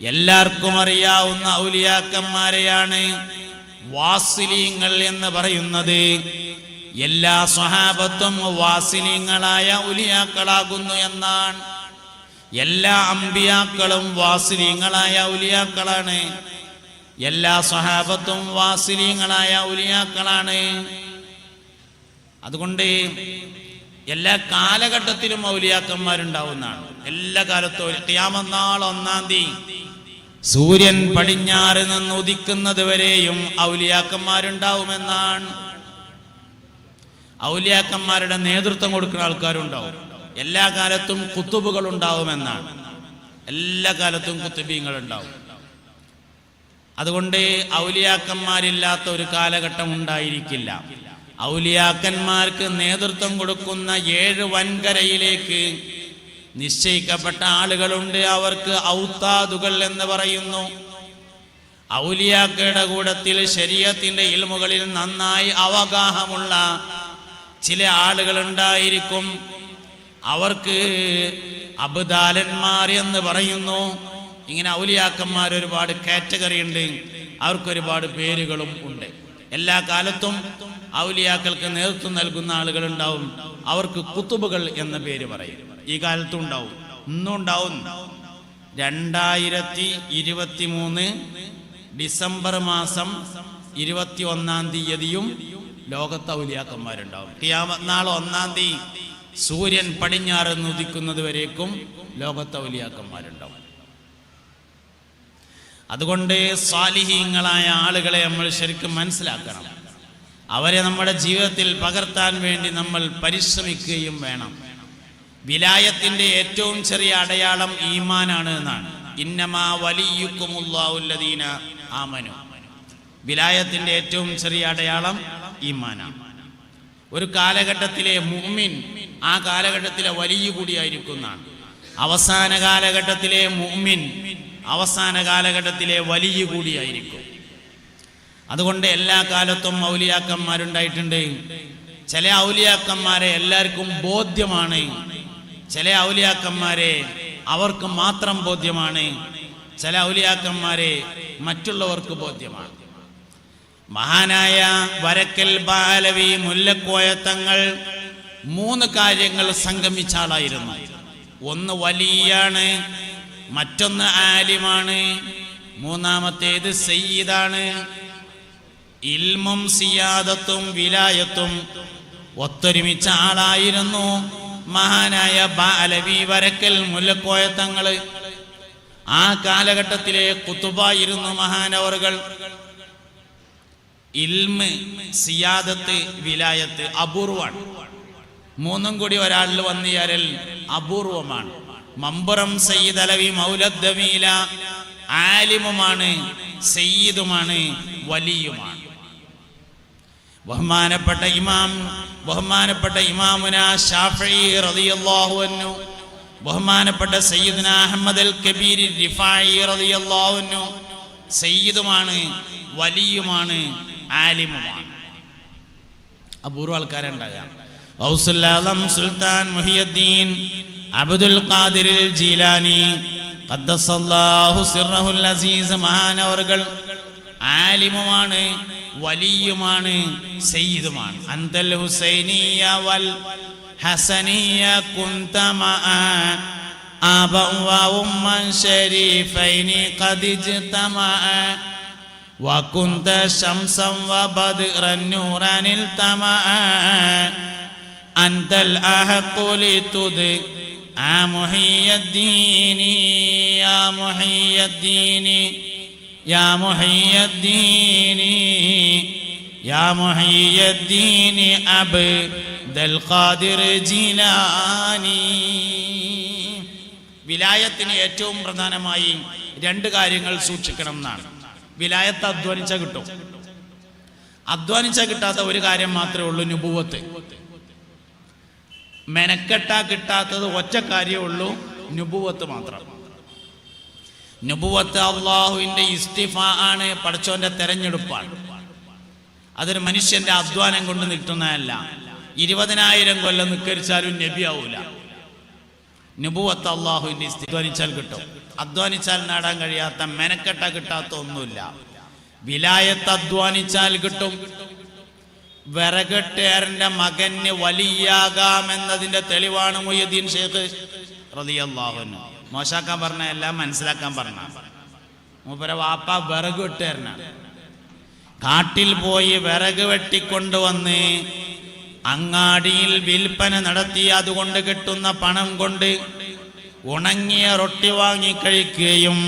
എല്ലാവർക്കും അറിയാവുന്ന ഔലിയാക്കന്മാരെയാണ് വാസിലീങ്ങൾ എന്ന് പറയുന്നത്. എല്ലാ സ്വഹാബത്തും വാസിലീങ്ങളായ ഉലിയാക്കളാകുന്നു എന്നാണ്. എല്ലാ അമ്പിയാക്കളും വാസിലീങ്ങളായ ഉലിയാക്കളാണ് എല്ലാ സ്വഹാബത്തും വാസിലീങ്ങളായ ഉലിയാക്കളാണ് അതുകൊണ്ട് എല്ലാ കാലഘട്ടത്തിലും മൗലിയാക്കന്മാരുണ്ടാവുന്നതാണ്. എല്ലാ കാലത്തും ക്യാമന്നാൾ ഒന്നാം തീയതി. സൂര്യൻ പടിഞ്ഞാറ് നിന്ന് ഉദിക്കുന്നത് വരെയും ഔലിയാക്കന്മാരുണ്ടാവുമെന്നാണ്. ഔലിയാക്കന്മാരുടെ നേതൃത്വം കൊടുക്കുന്ന ആൾക്കാരുണ്ടാവും. എല്ലാ കാലത്തും കുത്തുബുകൾ ഉണ്ടാവുമെന്നാണ് എല്ലാ കാലത്തും കുത്തുബീങ്ങൾ ഉണ്ടാവും അതുകൊണ്ട് ഔലിയാക്കന്മാരില്ലാത്ത ഒരു കാലഘട്ടം ഉണ്ടായിരിക്കില്ല. ഔലിയാക്കന്മാർക്ക് നേതൃത്വം കൊടുക്കുന്ന ഏഴ് വൻകരയിലേക്ക് നിശ്ചയിക്കപ്പെട്ട ആളുകളുണ്ട്. അവർക്ക് ഔത്താദുകൾ എന്ന് പറയുന്നു. ഔലിയാക്കയുടെ കൂടത്തിൽ ശരീരത്തിന്റെ ഇൽമുകളിൽ നന്നായി അവഗാഹമുള്ള ചില ആളുകൾ ഉണ്ടായിരിക്കും അവർക്ക് അബുദാലന്മാർ എന്ന് പറയുന്നു. ഇങ്ങനെ ഔലിയാക്കന്മാർ ഒരുപാട് കാറ്റഗറി ഉണ്ട്. അവർക്കൊരുപാട് പേരുകളും ഉണ്ട്. എല്ലാ കാലത്തും ഔലിയാക്കൾക്ക് നേതൃത്വം നൽകുന്ന ആളുകൾ ഉണ്ടാവും അവർക്ക് കുത്തുബുകൾ എന്ന പേര് പറയും. ഈ കാലത്തും ഉണ്ടാവും. ഇന്നും ഉണ്ടാവും. രണ്ടായിരത്തി ഇരുപത്തി മൂന്ന് ഡിസംബർ മാസം ഇരുപത്തി ഒന്നാം തീയതിയും ലോകത്ത് ഔലിയാക്കന്മാരുണ്ടാവും. നാൾ ഒന്നാം തീയതി സൂര്യൻ പടിഞ്ഞാറ് ഉദിക്കുന്നത് വരേക്കും ലോകത്ത് ഔലിയാക്കന്മാരുണ്ടാവും. അതുകൊണ്ട് സ്വാലിഹീങ്ങളായ ആളുകളെ നമ്മൾ ശരിക്കും മനസ്സിലാക്കണം. അവരെ നമ്മുടെ ജീവിതത്തിൽ പകർത്താൻ വേണ്ടി നമ്മൾ പരിശ്രമിക്കുകയും വേണം. വിലായത്തിന്റെ ഏറ്റവും ചെറിയ അടയാളം ഈമാനാണ് എന്നാണ്. ഇന്നമാ വലിയുക്കുമുള്ളീന ആമനു. വിലായത്തിന്റെ ഏറ്റവും ചെറിയ അടയാളം ഈമാനാണ്. ഒരു കാലഘട്ടത്തിലെ മുഅ്മിൻ ആ കാലഘട്ടത്തിലെ വലിയ കൂടിയായിരിക്കുന്നതാണ്. അവസാന കാലഘട്ടത്തിലെ മുഅ്മിൻ അവസാന കാലഘട്ടത്തിലെ വലിയ കൂടിയായിരിക്കും. അതുകൊണ്ട് എല്ലാ കാലത്തും ഔലിയാക്കന്മാരുണ്ടായിട്ടുണ്ട്. ചില ഔലിയാക്കന്മാരെ എല്ലാവർക്കും ബോധ്യമാണ്. ചില ഔലിയാക്കന്മാരെ അവർക്ക് മാത്രം ബോധ്യമാണ്. ചില ഔലിയാക്കന്മാരെ മറ്റുള്ളവർക്ക് ബോധ്യമാണ്. മഹാനായ വരക്കൽ ബാലവി മുല്ലക്കോയത്തങ്ങൾ മൂന്ന് കാര്യങ്ങൾ സംഗമിച്ച ആളായിരുന്നു. ഒന്ന് വലിയാണ് മറ്റൊന്ന് ആലിമാണ് മൂന്നാമത്തേത് സയ്യിദാണ് ഇൽമും സിയാദത്തും വിലായത്തും ഒത്തൊരുമിച്ച ആളായിരുന്നു മഹാനായ ബാലവി വരക്കൽ മുല്ലക്കോയത്തങ്ങൾ. ആ കാലഘട്ടത്തിലെ കുത്തുബായിരുന്നു മഹാനവറുകൾ. ഇൽമ് സിയാദത്ത് വിലായത്ത് അപൂർവാണ് മൂന്നും കൂടി ഒരാളിൽ വന്നിയാരൽ അപൂർവമാണ്. മമ്പുറം സയ്യിദ് അലവി മൗലദ്ദമീല ആലിമുമാണ് സയ്യിദുമാണ് വലിയുമാണ്. ബഹുമാനപ്പെട്ട ഇമാം ബഹുമാനപ്പെട്ട ഇമാമുന ഷാഫി അൻഹു ബഹുമാനപ്പെട്ട സയ്യിദ്ന അഹമ്മദ് അൽ റിഫായി റളിയല്ലാഹു അൻഹു സയ്യിദുമാണ് വലിയുമാണ് ആലിമുമാണ്. അപൂർവ ആൾക്കാരുണ്ടാകാം ഔസുല്ലാദം സുൽത്താൻ മുഹിയുദ്ദീൻ അബ്ദുൽ ഖാദിർ ജീലാനി ഖദ്ദസല്ലാഹു സിർറഹുൽ അസീസ് മഹാനവർകൾ ആലിമുമാണ് വലിയുമാണ് സയ്യിദുമാണ് അന്തൽ ഹുസൈനിയ വൽ ഹസനിയ കുന്ത آبا وأما شريفين قد اجتمعا وكنت شمسا وبدرا نورا التمعا أنت الأحق لتدعى محي الدين يا محي الدين يا محي الدين يا محي الدين عبد القادر جيلاني വിലായത്തിന് ഏറ്റവും പ്രധാനമായി രണ്ട് കാര്യങ്ങൾ സൂക്ഷിക്കണം എന്നാണ് വിലായത്ത് അധ്വാനിച്ച കിട്ടും അധ്വാനിച്ച കിട്ടാത്ത ഒരു കാര്യം മാത്രമേ ഉള്ളൂ നുപൂവത്ത് മെനക്കെട്ടാ കിട്ടാത്തത് ഒറ്റ കാര്യമേ ഉള്ളൂ നുപൂവത്ത് മാത്രം നുപൂവത്ത് അള്ളാഹുവിന്റെ ഇസ്തിഫ ആണ് പടച്ചോന്റെ തെരഞ്ഞെടുപ്പാണ്. അതൊരു മനുഷ്യന്റെ അധ്വാനം കൊണ്ട് നിൽക്കുന്നതല്ല. ഇരുപതിനായിരം കൊല്ലം നിക്കരിച്ചാലും നബിയാവൂല. നുബുവത്ത് അള്ളാഹുവിന്റെ അധ്വാനിച്ചാൽ കിട്ടും. അധ്വാനിച്ചാൽ നേടാൻ കഴിയാത്ത മെനക്കെട്ട കിട്ടാത്ത ഒന്നുമില്ല. വിലായത്ത് അധ്വാനിച്ചാൽ കിട്ടും. വിറകെട്ടേറിന്റെ മകന് വലിയാകാമെന്നതിന്റെ തെളിവാണ് മൊയ്യദ്ദീൻ ഷേഖ് റളിയല്ലാഹുവിന് മോശാക്കാൻ പറഞ്ഞ എല്ലാം മനസ്സിലാക്കാൻ പറഞ്ഞ. മൂപ്പരെ വാപ്പ വിറക് വെട്ടുകാരന കാട്ടിൽ പോയി വിറക് വെട്ടിക്കൊണ്ടുവന്ന് അങ്ങാടിയിൽ വിൽപ്പന നടത്തി അതുകൊണ്ട് കിട്ടുന്ന പണം കൊണ്ട് ഉണങ്ങിയ റൊട്ടി വാങ്ങി കഴിക്കുകയും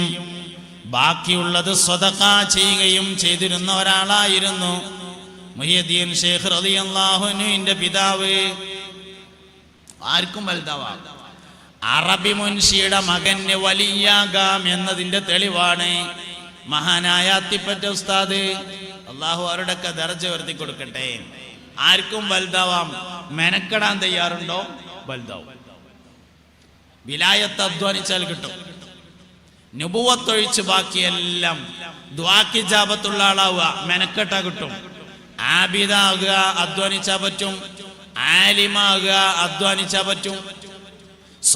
ബാക്കിയുള്ളത് സ്വതക്ക ചെയ്യുകയും ചെയ്തിരുന്ന ഒരാളായിരുന്നു മുഹ്യദ്ദീൻ ഷേഖ് റളിയല്ലാഹുവിന്റെ പിതാവ്. ആർക്കും വലുതാവാം അറബി മുൻഷിയുടെ മകന് വലിയാകാം എന്നതിന്റെ തെളിവാണ്. മഹാനായ അത്തിപ്പറ്റ ഉസ്താദ് അള്ളാഹു അവരുടെയൊക്കെ ദർജ ഉയർത്തി കൊടുക്കട്ടെ. ആർക്കും വലുതാവാം. മെനക്കെടാൻ തയ്യാറുണ്ടോ? വലുതാവും. വിലായത്ത് അധ്വാനിച്ചാൽ കിട്ടും. നുപുവത്തൊഴിച്ച് ബാക്കിയെല്ലാം ദ്വാക്കി ജാപത്തുള്ള ആളാവുക മെനക്കെട്ട കിട്ടും. ആബിദാകുക അധ്വാനിച്ചാ പറ്റും. ആലിമാകുക അധ്വാനിച്ചാ പറ്റും.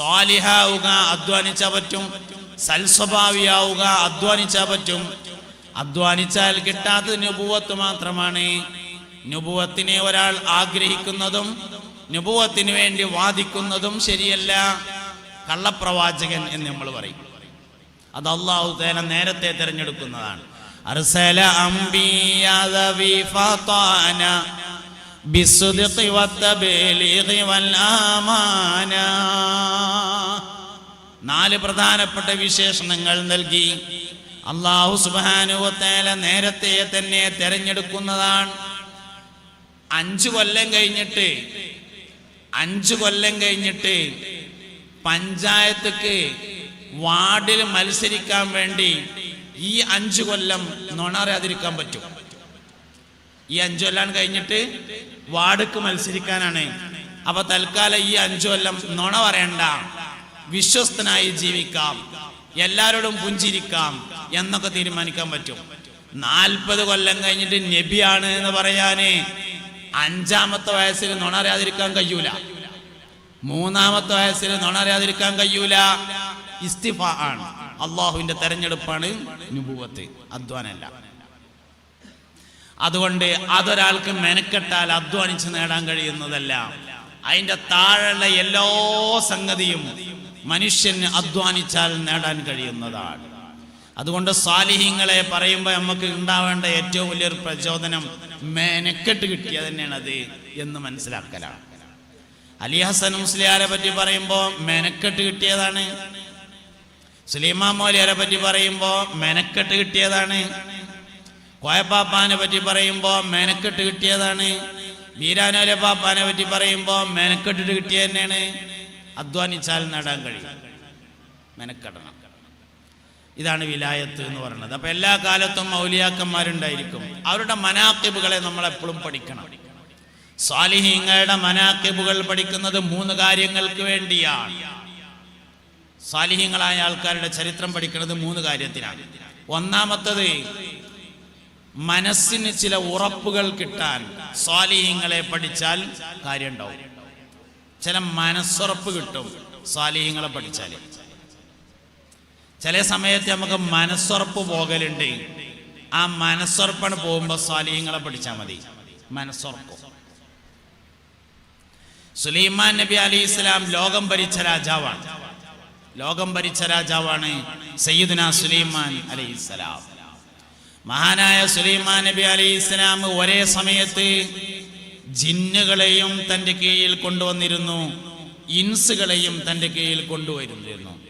സ്വാലിഹാവുക അധ്വാനിച്ചാൽ പറ്റും. സൽസ്വഭാവിയാവുക അധ്വാനിച്ചാൽ പറ്റും. അധ്വാനിച്ചാൽ കിട്ടാത്തത് നുപൂവത്ത് മാത്രമാണ്. നുപൂവത്തിനെ ഒരാൾ ആഗ്രഹിക്കുന്നതും നുപൂവത്തിന് വേണ്ടി വാദിക്കുന്നതും ശരിയല്ല. കള്ളപ്രവാചകൻ എന്ന് നമ്മൾ പറയും. അത് അള്ളാഹു തേന നേരത്തെ തിരഞ്ഞെടുക്കുന്നതാണ്. അർസല വിഫതാന بالصدق والتبليغ والآمانة നാല് പ്രധാനപ്പെട്ട വിശേഷണങ്ങൾ നൽകി അള്ളാഹു സുബാനുവത്തേല നേരത്തെ തന്നെ തെരഞ്ഞെടുക്കുന്നതാണ് അഞ്ചു കൊല്ലം കഴിഞ്ഞിട്ട് അഞ്ചു കൊല്ലം കഴിഞ്ഞിട്ട് പഞ്ചായത്തുക്ക് വാർഡിൽ മത്സരിക്കാൻ വേണ്ടി ഈ അഞ്ചു കൊല്ലം നുണറിയാതിരിക്കാൻ പറ്റും ഈ അഞ്ചു കൊല്ലം കഴിഞ്ഞിട്ട് വാർഡക്ക് മത്സരിക്കാനാണ്. അപ്പൊ തൽക്കാലം ഈ അഞ്ചു കൊല്ലം നുണ പറയണ്ട. വിശ്വസ്തനായി ജീവിക്കാം. എല്ലാവരോടും പുഞ്ചിരിക്കാം എന്നൊക്കെ തീരുമാനിക്കാൻ പറ്റും. നാൽപ്പത് കൊല്ലം കഴിഞ്ഞിട്ട് നബിയാണ് എന്ന് പറയാന് അഞ്ചാമത്തെ വയസ്സിൽ നുണ അറിയാതിരിക്കാൻ കഴിയൂല. മൂന്നാമത്തെ വയസ്സിൽ നുണ അറിയാതിരിക്കാൻ കഴിയൂല. ഇസ്തിഫ ആണ്. അള്ളാഹുവിന്റെ തെരഞ്ഞെടുപ്പാണ് നുപൂവത്ത് അധ്വാനല്ല. അതുകൊണ്ട് അതൊരാൾക്ക് മെനക്കെട്ടാൽ അധ്വാനിച്ച് നേടാൻ കഴിയുന്നതല്ല. അതിന്റെ താഴെയുള്ള എല്ലാ സംഗതിയും മനുഷ്യന് അധ്വാനിച്ചാൽ നേടാൻ കഴിയുന്നതാണ്. അതുകൊണ്ട് സ്വാലിഹ്യങ്ങളെ പറയുമ്പോൾ നമുക്ക് ഉണ്ടാവേണ്ട ഏറ്റവും വലിയൊരു പ്രചോദനം മെനക്കെട്ട് കിട്ടിയത് തന്നെയാണ് അത് എന്ന് മനസ്സിലാക്കലാണ്. അലി ഹസൻ മുസ്ലിയാരെ പറ്റി പറയുമ്പോൾ മെനക്കെട്ട് കിട്ടിയതാണ്. സുലൈമാൻ മൗലിയാരെ പറ്റി പറയുമ്പോൾ മെനക്കെട്ട് കിട്ടിയതാണ്. കോയപ്പാപ്പാനെ പറ്റി പറയുമ്പോൾ മെനക്കെട്ട് കിട്ടിയതാണ്. വീരാനോലെ പാപ്പാനെ പറ്റി പറയുമ്പോൾ മെനക്കെട്ടിട്ട് കിട്ടിയ തന്നെയാണ്. അധ്വാനിച്ചാൽ നേടാൻ കഴിയും. മെനക്കെടണം. ഇതാണ് വിലായത്ത് എന്ന് പറയുന്നത്. അപ്പം എല്ലാ കാലത്തും മൗലിയാക്കന്മാരുണ്ടായിരിക്കും. അവരുടെ മനാക്കിബുകളെ നമ്മൾ എപ്പോഴും പഠിക്കണം. സാലിഹീങ്ങളുടെ മനാക്കിബുകൾ പഠിക്കുന്നത് മൂന്ന് കാര്യങ്ങൾക്ക് വേണ്ടിയാണ്. സ്വാലിഹീങ്ങളായ ആൾക്കാരുടെ ചരിത്രം പഠിക്കുന്നത് മൂന്ന് കാര്യത്തിനാണ്. ഒന്നാമത്തത് മനസ്സിന് ചില ഉറപ്പുകൾ കിട്ടാൻ സ്വാലിഹ്യങ്ങളെ പഠിച്ചാൽ കാര്യം ഉണ്ടാവും ചില മനസ്സുറപ്പ് കിട്ടും സ്വാലിഹ്യങ്ങളെ പഠിച്ചാൽ ചില സമയത്ത് നമുക്ക് മനസ്സുറപ്പ് പോകലുണ്ട്. ആ മനസ്സുറപ്പാണ് പോകുമ്പോൾ സ്വാലിഹ്യങ്ങളെ പഠിച്ചാൽ മതി. മനസ്സുറപ്പ്. സുലൈമാൻ നബി അലി ഇസ്ലാം ലോകം ഭരിച്ച രാജാവാണ്. ലോകം ഭരിച്ച രാജാവാണ് സയ്യിദ്ന സുലൈമാൻ അലി ഇസ്ലാം മഹാനായ സുലൈമാൻ നബി അലി ഇസ്ലാം ഒരേ സമയത്ത് ജിന്നുകളെയും തന്റെ കീഴിൽ കൊണ്ടുവന്നിരുന്നു. ഇൻസുകളെയും തന്റെ കീഴിൽ കൊണ്ടുവരുന്നിരുന്നു.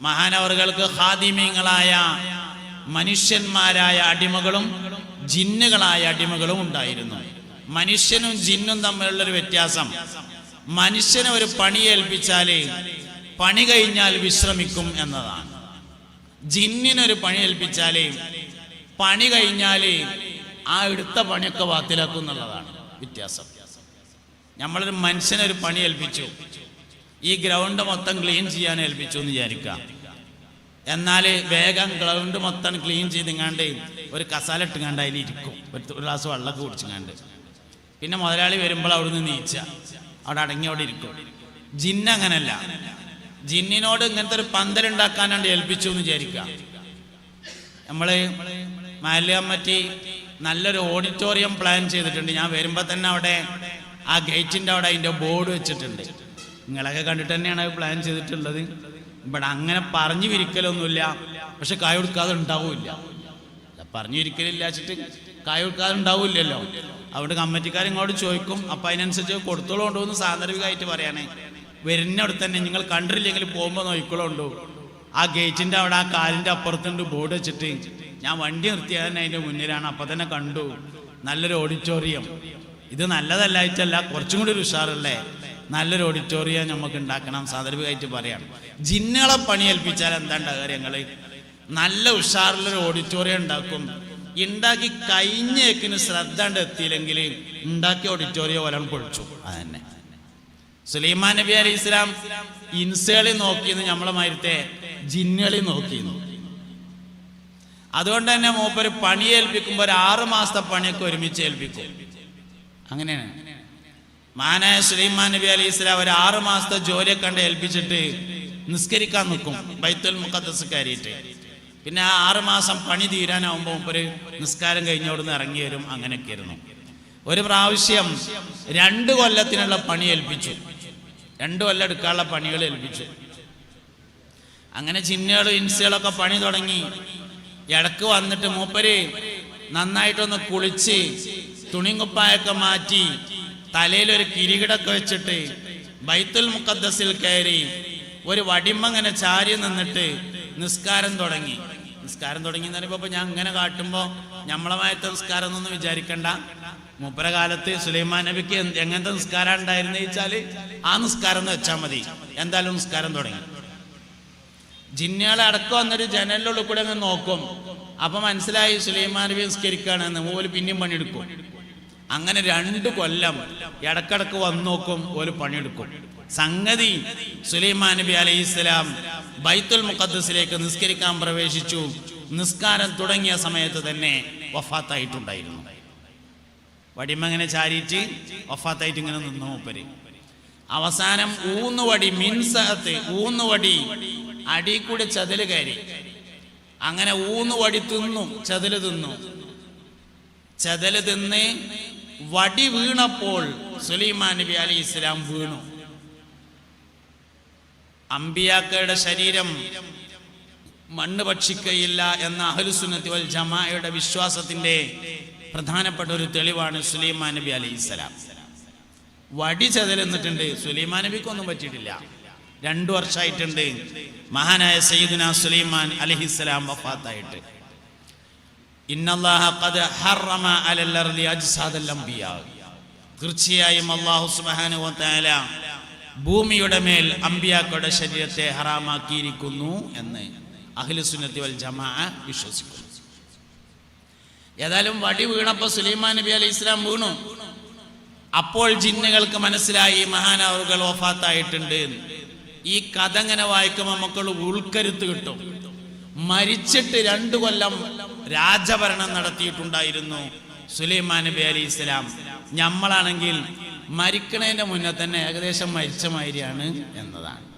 മഹാനവറുകൾക്ക് ഹാദിമ്യങ്ങളായ മനുഷ്യന്മാരായ അടിമകളും ജിന്നുകളായ അടിമകളും ഉണ്ടായിരുന്നു. മനുഷ്യനും ജിന്നും തമ്മിലുള്ളൊരു വ്യത്യാസം. മനുഷ്യനെ ഒരു പണി ഏൽപ്പിച്ചാൽ പണി കഴിഞ്ഞാൽ വിശ്രമിക്കും എന്നതാണ്. ജിന്നിനൊരു പണി ഏൽപ്പിച്ചാൽ പണി കഴിഞ്ഞാൽ ആ എടുത്ത പണിയൊക്കെ വാത്തിലാക്കും എന്നുള്ളതാണ് വ്യത്യാസം. നമ്മളൊരു മനുഷ്യനൊരു പണി ഏൽപ്പിച്ചു. ഈ ഗ്രൗണ്ട് മൊത്തം ക്ലീൻ ചെയ്യാൻ ഏൽപ്പിച്ചു എന്ന് വിചാരിക്കാം എന്നാൽ വേഗം ഗ്രൗണ്ട് മൊത്തം ക്ലീൻ ചെയ്തിങ്ങാണ്ട് ഒരു കസാല ഇട്ടുങ്ങാണ്ട് അതിൽ ഇരിക്കും ഒരു ഗ്ലാസ് വെള്ളമൊക്കെ കുടിച്ചിങ്ങാണ്ട്. പിന്നെ മുതലാളി വരുമ്പോൾ അവിടുന്ന് നീച്ച. അവിടെ അടങ്ങി അവിടെ ഇരിക്കും. ജിന്ന അങ്ങനല്ല. ജിന്നിനോട് ഇങ്ങനത്തെ ഒരു പന്തലുണ്ടാക്കാനാണ്ട് ഏൽപ്പിച്ചു എന്ന് വിചാരിക്കുക. നമ്മൾ മാലിയ കമ്മിറ്റി നല്ലൊരു ഓഡിറ്റോറിയം പ്ലാൻ ചെയ്തിട്ടുണ്ട്. ഞാൻ വരുമ്പോൾ തന്നെ അവിടെ ആ ഗേറ്റിന്റെ അവിടെ അതിന്റെ ബോർഡ് വെച്ചിട്ടുണ്ട്. നിങ്ങളൊക്കെ കണ്ടിട്ട് തന്നെയാണ് അത് പ്ലാൻ ചെയ്തിട്ടുള്ളത്. ഇവിടെ അങ്ങനെ പറഞ്ഞു വിരിക്കലൊന്നുമില്ല. പക്ഷെ കായ കൊടുക്കാതെ ഉണ്ടാവില്ല. പറഞ്ഞു വിരിക്കലില്ല വെച്ചിട്ട് കായ കൊടുക്കാതെ ഉണ്ടാവില്ലല്ലോ. അവിടെ കമ്മിറ്റിക്കാർ ഇങ്ങോട്ട് ചോദിക്കും. അപ്പം അതിനനുസരിച്ച് കൊടുത്തോളം ഉണ്ടോ എന്ന് സാന്ദർഭികമായിട്ട് പറയണേ. വരുന്നവിടെ തന്നെ നിങ്ങൾ കണ്ടിട്ടില്ലെങ്കിൽ പോകുമ്പോൾ നോക്കിക്കോളുണ്ടോ ആ ഗേറ്റിന്റെ അവിടെ ആ കാലിന്റെ അപ്പുറത്തുണ്ട് ബോർഡ് വെച്ചിട്ട്. ഞാൻ വണ്ടി നിർത്തിയാൽ തന്നെ അതിന്റെ മുന്നിലാണ്. അപ്പൊ തന്നെ കണ്ടു. നല്ലൊരു ഓഡിറ്റോറിയം. ഇത് നല്ലതല്ല നല്ലതല്ലായിട്ടല്ല കുറച്ചും കൂടി ഒരു ഉഷാറല്ലേ? നല്ലൊരു ഓഡിറ്റോറിയം നമുക്ക് ഉണ്ടാക്കണം. സാന്ദർഭികമായിട്ട് പറയാം. ജിന്നുകളെ പണി ഏൽപ്പിച്ചാൽ എന്താ കാര്യങ്ങൾ? നല്ല ഉഷാറുള്ളൊരു ഓഡിറ്റോറിയം ഉണ്ടാക്കും. ഉണ്ടാക്കി കഴിഞ്ഞേക്കിന് ശ്രദ്ധ എത്തിയില്ലെങ്കിൽ ഉണ്ടാക്കിയ ഓഡിറ്റോറിയം ഒരാൾ പൊളിച്ചു. അതന്നെ. സുലൈമാൻ നബി അലൈഹി ഇസ്ലാം ഇൻസേളി നോക്കിയെന്ന് നമ്മളെ മാരത്തെ ജിന്നുകളിൽ നോക്കിയിരുന്നു അതുകൊണ്ട് തന്നെ മൂപ്പര് പണി ഏൽപ്പിക്കുമ്പോൾ ഒരു ആറ് മാസത്തെ പണിയൊക്കെ ഒരുമിച്ച് ഏൽപ്പിക്കും. അങ്ങനെയാണ്. മാനായ സുലൈമാൻ നബി അലി ഇസ്ലാം ഒരു ആറ് മാസത്തെ ജോലിയൊക്കെ കണ്ട് ഏൽപ്പിച്ചിട്ട് നിസ്കരിക്കാൻ നിൽക്കും. ബൈത്തുൽ മുഖദ്ദസ് കയറിയിട്ട്. പിന്നെ ആ ആറ് മാസം പണി തീരാനാവുമ്പോൾ മൂപ്പര് നിസ്കാരം കഴിഞ്ഞോടുന്ന് ഇറങ്ങി വരും. അങ്ങനെയൊക്കെ ആയിരുന്നു. ഒരു പ്രാവശ്യം രണ്ട് കൊല്ലത്തിനുള്ള പണി ഏൽപ്പിച്ചു. രണ്ട് കൊല്ലം എടുക്കാനുള്ള പണികൾ ഏൽപ്പിച്ചു. അങ്ങനെ ചിന്നുകളും ഇൻസുകളൊക്കെ പണി തുടങ്ങി. ഇടയ്ക്ക് വന്നിട്ട് മൂപ്പര് നന്നായിട്ടൊന്ന് കുളിച്ച് തുണിങ്ങുപ്പായൊക്കെ മാറ്റി തലയിൽ ഒരു കിരീടൊക്കെ വെച്ചിട്ട് ബൈത്തുൽ മുഖദ്ദസിൽ കയറി ഒരു വടിമങ്ങനെ ചാരി നിന്നിട്ട് നിസ്കാരം തുടങ്ങി. നിസ്കാരം തുടങ്ങി എന്ന് പറയുമ്പോൾ ഞാൻ ഇങ്ങനെ കാട്ടുമ്പോൾ നമ്മളമായത്തെ നിസ്കാരം എന്നൊന്നും വിചാരിക്കണ്ട. മൂപ്പര കാലത്ത് സുലൈമാൻ നബിക്ക് എങ്ങനത്തെ നിസ്കാരം ഉണ്ടായിരുന്നു വെച്ചാൽ ആ നിസ്കാരം എന്ന് വെച്ചാൽ മതി. എന്തായാലും നിസ്കാരം തുടങ്ങി. ജിന്നുകളെ അടക്കം വന്നൊരു ജനലിലുള്ള കൂടെ അങ്ങ് നോക്കും. അപ്പൊ മനസ്സിലായി സുലൈമാൻ നബി നിസ്കരിക്കുകയാണെന്ന്. ഓൽ പിന്നെയും പണിയെടുക്കും. അങ്ങനെ രണ്ട് കൊല്ലം ഇടക്കിടക്ക് വന്നു നോക്കും ഓൽ പണിയെടുക്കും. സംഗതി സുലൈമാൻ നബി അലൈഹി സ്വലാം ബൈത്തുൽ മുഖദ്സിലേക്ക് നിസ്കരിക്കാൻ പ്രവേശിച്ചു. നിസ്കാരം തുടങ്ങിയ സമയത്ത് തന്നെ വഫാത്തായിട്ടുണ്ടായിരുന്നു. വടിമങ്ങനെ ചാരിയിട്ട് വഫാത്തായിട്ട് ഇങ്ങനെ നിന്നു മൂപ്പര്. അവസാനം ഊന്നുവടി മിൻസഹത്ത് ഊന്നുവടി അടി കൂടെ ചതിൽ കയറി. അങ്ങനെ ഊന്നുവടി തിന്നു ചതിൽ തിന്നു. ചതൽ തിന്ന് വടി വീണപ്പോൾ സുലൈമാൻ നബി അലി ഇസ്ലാം വീണു. അമ്പിയാക്കയുടെ ശരീരം മണ്ണ് ഭക്ഷിക്കയില്ല എന്ന അഹലുസുന്നത്തി വൽ ജമാഅയുടെ വിശ്വാസത്തിന്റെ പ്രധാനപ്പെട്ട ഒരു തെളിവാണ് സുലൈമാൻ നബി അലി ഇസ്ലാം വടി ചതലെന്നിട്ടുണ്ട് സുലൈമാൻ നബിക്കൊന്നും പറ്റിയിട്ടില്ല. രണ്ടു വർഷമായിട്ടുണ്ട്. മഹാനായ സയ്യിദുന സുലൈമാൻ അലഹിസ്സലാം വഫാത്തായിട്ട്. തീർച്ചയായും അള്ളാഹു സുബ്ഹാനഹു വ ഭൂമിയുടെ മേൽ അമ്പിയാക്കളുടെ ശരീരത്തെ ഹറാമാക്കിയിരിക്കുന്നു എന്ന് അഖിലുസുനത്തി വൽ ജമാ വിശ്വസിക്കുന്നു. ഏതായാലും വടി വീണപ്പോൾ സുലൈമാൻ നബി അലൈഹി ഇസ്ലാം വീണു. അപ്പോൾ ജിന്നുകൾക്ക് മനസ്സിലായി മഹാനവറുകൾ വഫാത്തായിട്ടുണ്ട്. ഈ കഥ ഇങ്ങനെ വായിക്കുമ്പോൾ മക്കൾ ഉൾക്കരുത്ത് കിട്ടും. മരിച്ചിട്ട് രണ്ടു കൊല്ലം രാജഭരണം നടത്തിയിട്ടുണ്ടായിരുന്നു സുലൈമാൻ നബി അലി ഇസ്ലാം നമ്മളാണെങ്കിൽ മരിക്കണേന്റെ മുന്നേ തന്നെ ഏകദേശം മരിച്ച മാതിരിയാണ് എന്നതാണ്.